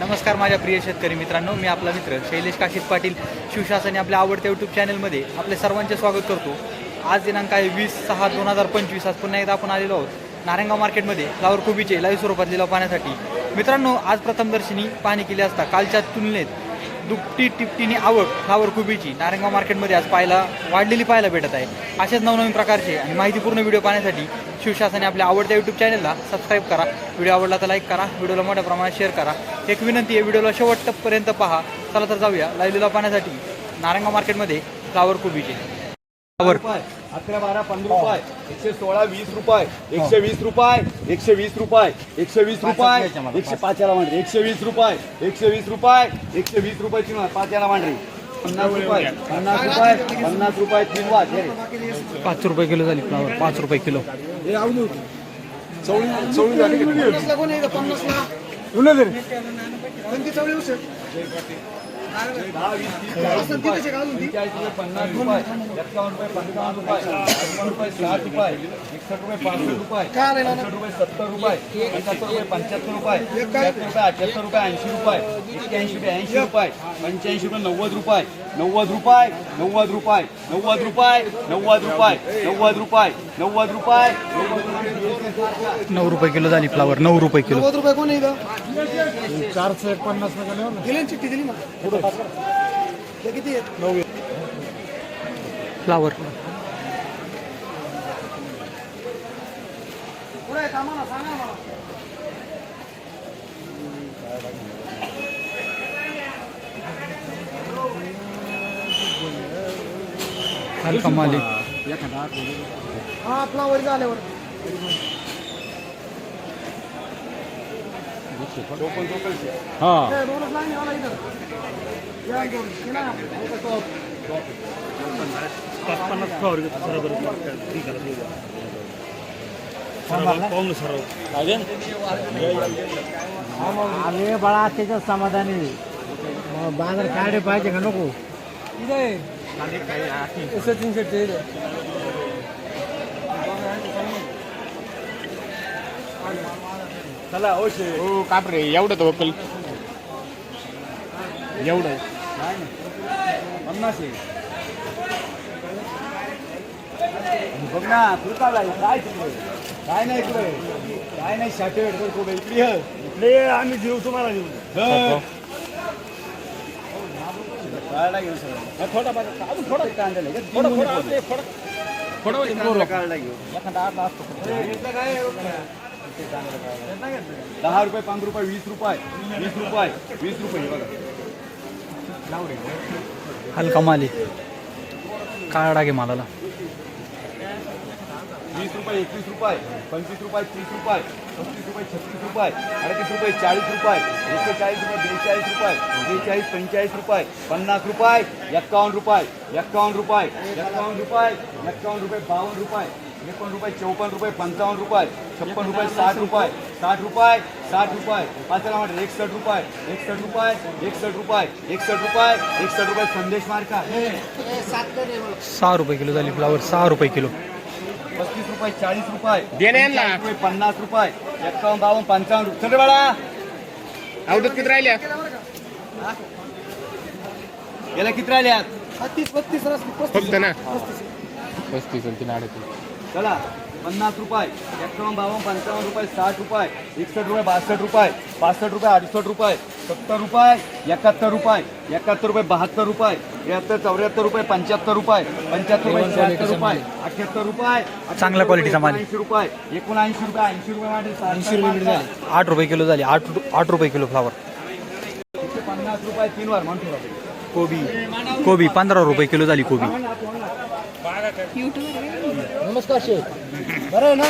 नमस्कार माझ्या प्रिय शेतकरी मित्रांनो मी आपला मित्र शैलेश काशीत पाटील शिवशासने आपल्या आवडत्या यूट्यूब चॅनलमध्ये आपले सर्वांचे स्वागत करतो. आज दिनांक आहे वीस सहा दोन हजार पंचवीस आज पुन्हा एकदा आपण आलेलो आहोत नारायणगाव मार्केटमध्ये फ्लावर कोबीचे लाईव्ह स्वरूपात लिलाव पाहण्यासाठी. मित्रांनो आज प्रथमदर्शनी पाहणी केली असता कालच्या तुलनेत दुपटी टिपटीने आवक फ्लावर कोबीची नारायणगाव मार्केटमध्ये आज पाहायला वाढलेली पाहायला भेटत आहे. असेच नवनवीन प्रकारचे आणि माहितीपूर्ण व्हिडिओ पाहण्यासाठी शिवशासनाने आपल्या आवडत्या यूट्यूब चॅनलला सबस्क्राईब करा. व्हिडिओ आवडला तर लाईक करा. व्हिडिओला मोठ्या प्रमाणात शेअर करा. एक विनंती आहे व्हिडिओला शेवटपर्यंत पहा. चला तर जाऊया. लाईव्ह लिलाव पाहण्यासाठी नारायणगाव मार्केटमध्ये फ्लावर कोबीचे फ्लावर अकरा बारा पंधरा रुपये. एकशे सोळा वीस रुपये. एकशे वीस रुपये. एकशे वीस रुपये. एकशे वीस रुपये. एकशे पाच. याला मांडरी. एकशे वीस रुपये. एकशे वीस रुपये. एकशे वीस रुपयाची मांड- पाच याला मांडरी. पन्नास रुपये. पन्नास रुपये. पन्नास रुपये तीन वाज हे. पाच रुपये किलो झाली फ्लावर. पाच रुपये किलो. रुपये पंचेचाळीस रुपये पन्नास रुपये एक्कावन्न रुपये पंचावन्न रुपये रुपये साठ रुपये रुपये पासष्ट रुपये रुपये सत्तर रुपये पंच्याहत्तर रुपये पंच्याहत्तर रुपये रुपये अठ्याहत्तर रुपये ऐंशी रुपये एक्क्याऐंशी रुपये ऐंशी रुपये पंच्याऐंशी रुपये नव्वद रुपये नव्वद रुपये नव्वद रुपये नव्वद रुपये नव्वद रुपये नव्वद रुपये नव्वद रुपये नऊ रुपये किलो झाली फ्लावर नऊ रुपये किलो. नव्वद रुपये कोण चारशे एक पन्नास दिली चिठ्ठी दिली ना किती आहेत? फ्लावर हलका मालिक हा फ्लावर झाल्यावर हां हे दोनच लाईन अरे बाळा त्याच्या समाधानी मग बाजार काढे पाहिजे का नको इथं आहे. सचिन शेट्टी चला ओशे हो कापरे एवढं तर वकल एवढं पन्नास आहे बघ ना तू काय? काय तिकडे काय नाही इकडे काय नाही शाटे कुठे इकडे ये. इकडे आम्ही देऊ तुम्हाला देऊ. काढला घेऊ सगळं. थोडा. अजून थोडा कांदा. थोडा थोडा थोडा कांदा काढला घेऊ. एखादा अर्धा असतो फक्त. दहा रुपये पंधरा रुपये वीस रुपये. वीस रुपये वीस रुपये बघा. हलका मालिक काळा डागे मालाला. वीस रुपये एकवीस रुपये पंचवीस रुपये तीस रुपये पस्तीस रुपये छत्तीस रुपये अडतीस रुपये चाळीस रुपये एकशे चाळीस रुपये बेचाळीस रुपये बेचाळीस पंचेचाळीस रुपये पन्नास रुपये एक्कावन्न रुपये एक्कावन्न रुपये एक्कावन्न रुपये एक्कावन्न रुपये बावन्न रुपये. एकोण रुपये चौपन्न रुपये पंचावन्न रुपये छप्पन रुपये साठ रुपये. साठ रुपये साठ रुपये. पाचला म्हटलं एकसष्ट रुपये एकसष्ट रुपये एकसष्ट रुपये एकसष्ट रुपये एकसष्ट रुपये संदेश मार्का. सहा रुपये किलो झाली फ्लावर सहा रुपये किलो. पस्तीस रुपये चाळीस रुपये रुपये पन्नास रुपये एक्कावन्न बावन्न पंचावन्न रुपये. चल रे बाळा. आवडत किती राहिल्या? याला किती राहिल्यात? छत्तीस बत्तीस फक्त ना. पस्तीस आणि तीन अडतीस. चला पन्नास रुपये एक्कावन्न बावन्न पंचावन्न रुपये साठ रुपये एकसष्ट रुपये बासष्ट रुपये पासष्ट रुपये अडुसष्ट रुपये सत्तर रुपये एकाहत्तर रुपये एकाहत्तर रुपये बहात्तर रुपये त्र्याहत्तर चौऱ्याहत्तर रुपये पंच्याहत्तर रुपये पंच्याहत्तर रुपये शहात्तर रुपये अठ्याहत्तर रुपये चांगल्या क्वालिटीचा माल. ऐंशी रुपये एकोणऐंशी रुपये ऐंशी रुपये वाढेल ऐंशी रुपये आठ रुपये किलो झाली. आठ आठ रुपये किलो फ्लावर एकशे पन्नास रुपये तीन वार म्हणतो कोबी. कोबी पंधरा रुपये किलो झाली कोबी. नमस्कार शेठ बरं आहे ना?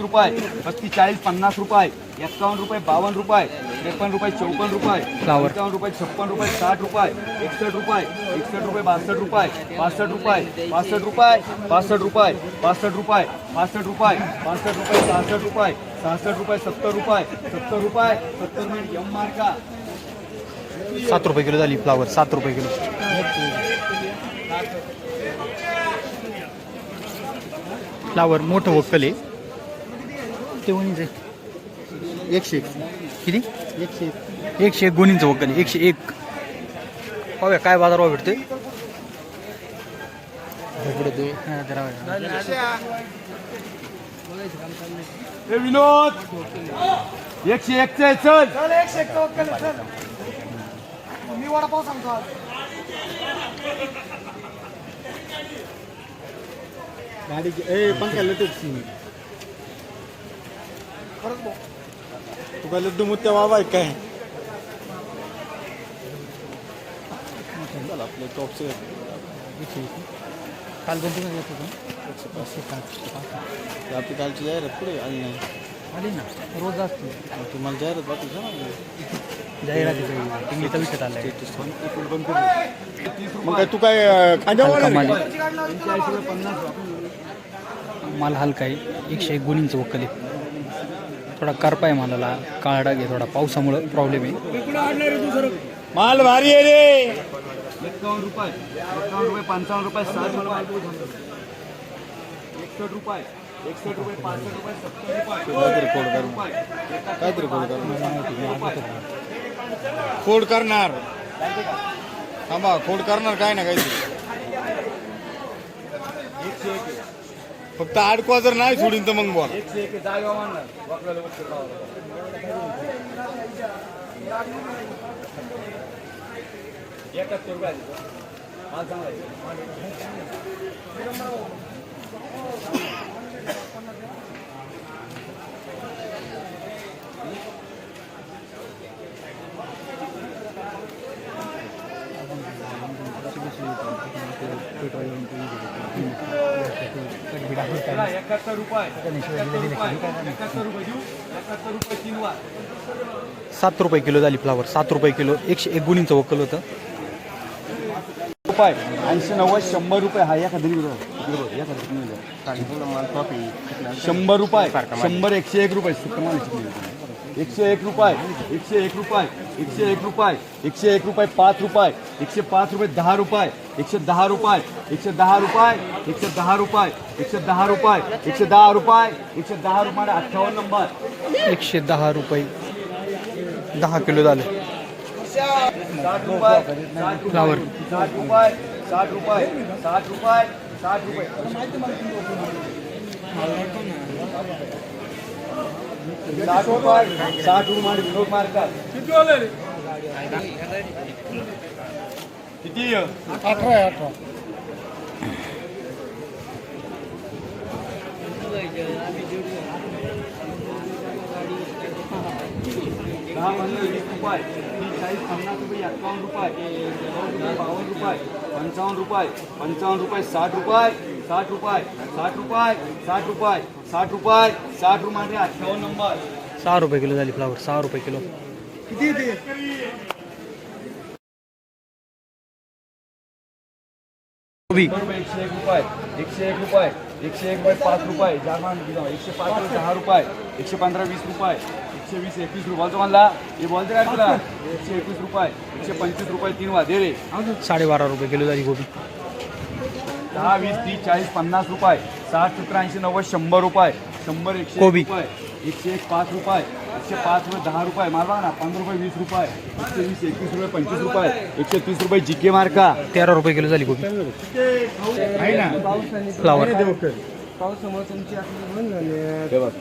रुपये पस्तीस चाळीस पन्नास रुपये एक्कावन्न रुपये बावन्न रुपये त्रेपन्न रुपये चौपन्न रुपये फ्लावर. पंचावन्न रुपये छप्पन रुपये साठ रुपये एकसष्ट रुपये एकसष्ट रुपये बासष्ट रुपये पासष्ट रुपये पासष्ट रुपये पासष्ट रुपये पासष्ट रुपये पासष्ट रुपये पासष्ट रुपये सहासष्ट रुपये सहासष्ट रुपये सत्तर रुपये सत्तर रुपये सत्तर मिनिट एम मार्का. सात रुपये किलो झाली फ्लावर सात रुपये किलो. फ्लावर मोठं वक्कल आहे ते आहे. एकशे एक. किती? एकशे एकशे एक गुणींचं वक्कल एकशे एक. पाहूया काय बाजारभाव भेटतोय. हा. हे विनोद! एकशे एकचे आहे, चल. चल एक मी वडापाव सांगतो गाडीची ए पंखा लटक तुका लड्डू मुत्या बाबा आहे काय आपले टॉपचे काल कोणती होतं? आपली कालची जाहिरात पुढे आली नाही आली ना रोज असते तुम्हाला जाहिरात बाकी जाहिरातीचा इंग्लिशचा विषय आलाय मग काय तू काय खांद्यावर हलका माल हलका आहे. एकशे एक गुणींचं वक्कल आहे. थोडा करपा आहे मालाला. काळा डाग आहे थोडा. पावसामुळं प्रॉब्लेम आहे. माल भारी आहे रे. एक्कावन्न रुपये. एक्कावन्न रुपये पंचावन्न रुपये साठ रुपये एकसष्ट रुपये. एकसष्ट रुपये पासष्ट रुपये सत्तर रुपये. काहीतरी कोड कर. रुपये काहीतरी कोड करणार. थांबा खोड करणार काय ना काहीतरी. फक्त आडकवा जर नाही सोडीन तर मग बोला. एकशे एक जागा मानणार वाकडाला वरती लावावं. एकाहत्तर रुपये आले. माल चांगला आहे. चला, एकाहत्तर रुपये एकाहत्तर रुपये एकाहत्तर रुपये देऊ एकाहत्तर रुपये सात रुपये किलो झाली फ्लावर. सात रुपये किलो. एकशे एक गुणींचं वक्कल होतं. रुपये. ऐंशी नव्वद शंभर रुपये. हा एखादा शंभर रुपये. शंभर एकशे एक रुपये. सुकमाल एकशे एक रुपये एकशे एक रुपये एकशे एक रुपये एकशे एक रुपये पाच रुपये एकशे पाच रुपये दहा रुपये एकशे दहा रुपये एकशे दहा रुपये एकशे दहा रुपये एकशे दहा रुपये एकशे दहा रुपये एकशे दहा रुपये अठ्ठावन्न नंबर एकशे दहा रुपये दहा किलो झाले फ्लावर. साठ रुपये साठ रुपये साठ रुपये साठ रुपये साठ रुपये साठ रुपये विनोद मार्का किती अठरा आहे अठरा दहा पंधरा वीस रुपये तीस चाळीस पन्नास रुपये एक्कावन्न रुपये बावन्न रुपये पंचावन्न रुपये पंचावन्न रुपये साठ रुपये साठ रुपये साठ रुपये साठ रुपये साठ रुपये साठ रुपये अठ्ठावन्न नंबर. सहा रुपये किलो झाली फ्लावर सहा रुपये किलो. किती येते कोबी. एकशे एक रुपये एकशे एक रुपये एकशे एक रुपये पाच रुपये जामान एकशे पाच रुपये दहा रुपये एकशे पंधरा वीस रुपये एकशे वीस एकवीस रुपये. बोलतो म्हणला हे बोलते काय तुला? एकशे एकवीस रुपये एकशे पंचवीस रुपये तीन वा दे रे साडेबारा रुपये किलो झाली कोबी. दहा वीस तीस चाळीस पन्नास रुपये. साठ सत्तर ऐंशी नव्वद शंभर रुपये. शंभर एकशे कोबी. रुपये. एकशे एक पाच रुपये. एकशे पाच रुपये दहा रुपये. मला बघा ना पंधरा रुपये वीस रुपये. एकशे वीस एकवीस रुपये पंचवीस रुपये. एकशे तीस रुपये जी के मार्का. तेरा रुपये किलो झाली कोबी. आहे ना? फ्लावर पावसामुळे तुमची आपली बंद झाली हे बघ.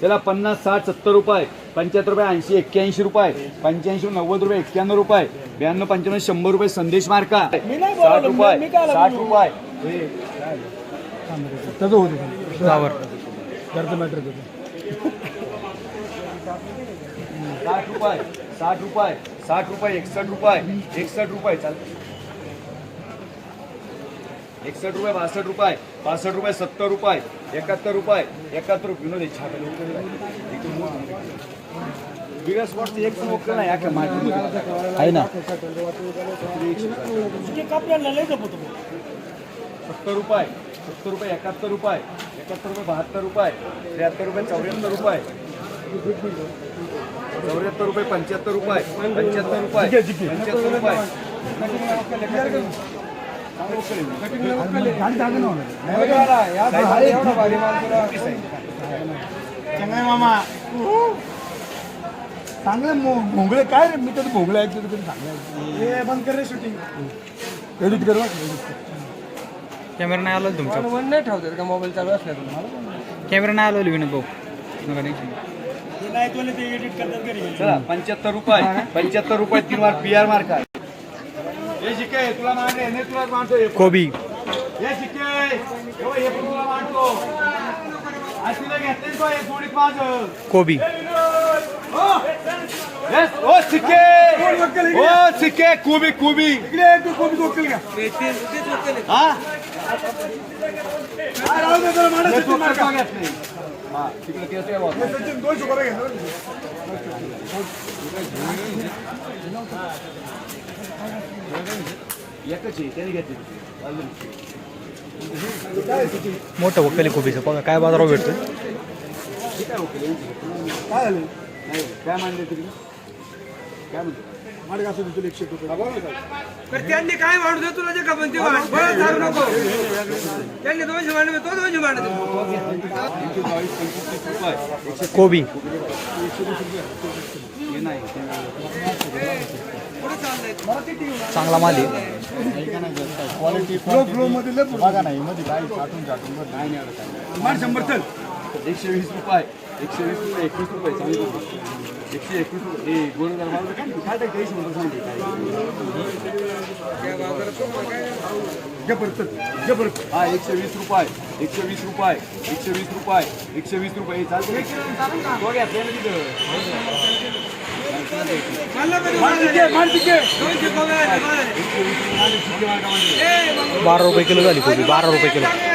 त्याला पन्नास साठ सत्तर रुपये पंच्याहत्तर रुपये ऐंशी एक्क्याऐंशी रुपये पंच्याऐंशी नव्वद रुपये एक्क्याण्णव रुपये ब्याण्णव पंच्याण्णव शंभर रुपये संदेश मार्का साठ रुपये साठ? रुपये. त्याचं होते. साठ रुपये साठ रुपये साठ रुपये एकसष्ट रुपये एकसष्ट रुपये चाल. एकसष्ट रुपये बासष्ट रुपये. पासष्ट रुपये सत्तर रुपये एकाहत्तर रुपये एकाहत्तर रुपये. विनोद बिगर स्पॉटचं एक स्मोक नाही या का माहिती आहे ना? तुझे कापल्याला लय जपतो सत्तर रुपये सत्तर रुपये एकाहत्तर रुपये एकाहत्तर रुपये बहात्तर रुपये त्र्याहत्तर रुपये चौऱ्याहत्तर रुपये. चौऱ्याहत्तर रुपये पंच्याहत्तर रुपये पंच्याहत्तर रुपये पंच्याहत्तर रुपये. चंगाई मामा चांगलं मो- भोंगळे काय रे? मी तर भोंगळे ऐकतो तरी चांगलं बंद कर रे शूटिंग एडिट कर कॅमेरा नाही आलो तुमचा. वन नाही ठेवतात का? मोबाईल चालू असल्या तुम्हाला कॅमेरा नाही आलो विनोद भाऊ. नका टेन्शन चला पंच्याहत्तर रुपये पंच्याहत्तर रुपये तीन मार्क पी आर मार्क हे शिके तुला मांडे हे तुला मांडतो हे पण. कोबी हे शिके हे हे पण तुला मांडतो तिला घेतले तो हे कोबी. Yes, ओ सिक्के ओ सिक्के कुबी कुबी. इकडे तू वकील हा? राहू दे हे. घेतले हा तिकडे केस. हे दोन शुक्र त्याने अजून. मोठं वक्कली कोबीचं बघा काय बाजारावर भेटतोय? ठीक आहे काय झालं नाही काय मानले तरी काय म्हणतो? मार्ग असं तुला एकशे रुपये तर त्यांनी काय मांडू दे तुला जे का म्हणते सांगू नको. त्यांनी दोनशे मांडवे तो दोनशे मांडतो एकशे बावीस पंचवीस रुपये एकशे कोबी हे चांगला माल आहे. क्वालिटी फ्लो फ्लो मध्ये लय पुढं. बघा नाही मध्ये काही साठून साठून बरं. नाही नाही काय शंभर चल. एकशे वीस रुपये एकशे वीस रुपये एकवीस रुपये सांगितलं एकशे एकवीस रुपये गोळदार माल काय काय टाक काही शंभर सांगते काय? जबरदस्त जबरदस्त हा एकशे वीस रुपये. एकशे वीस रुपये. एकशे वीस रुपये. एकशे वीस रुपये. हे चालते बारा रुपये किलो झाली कोबी बारा रुपये किलो.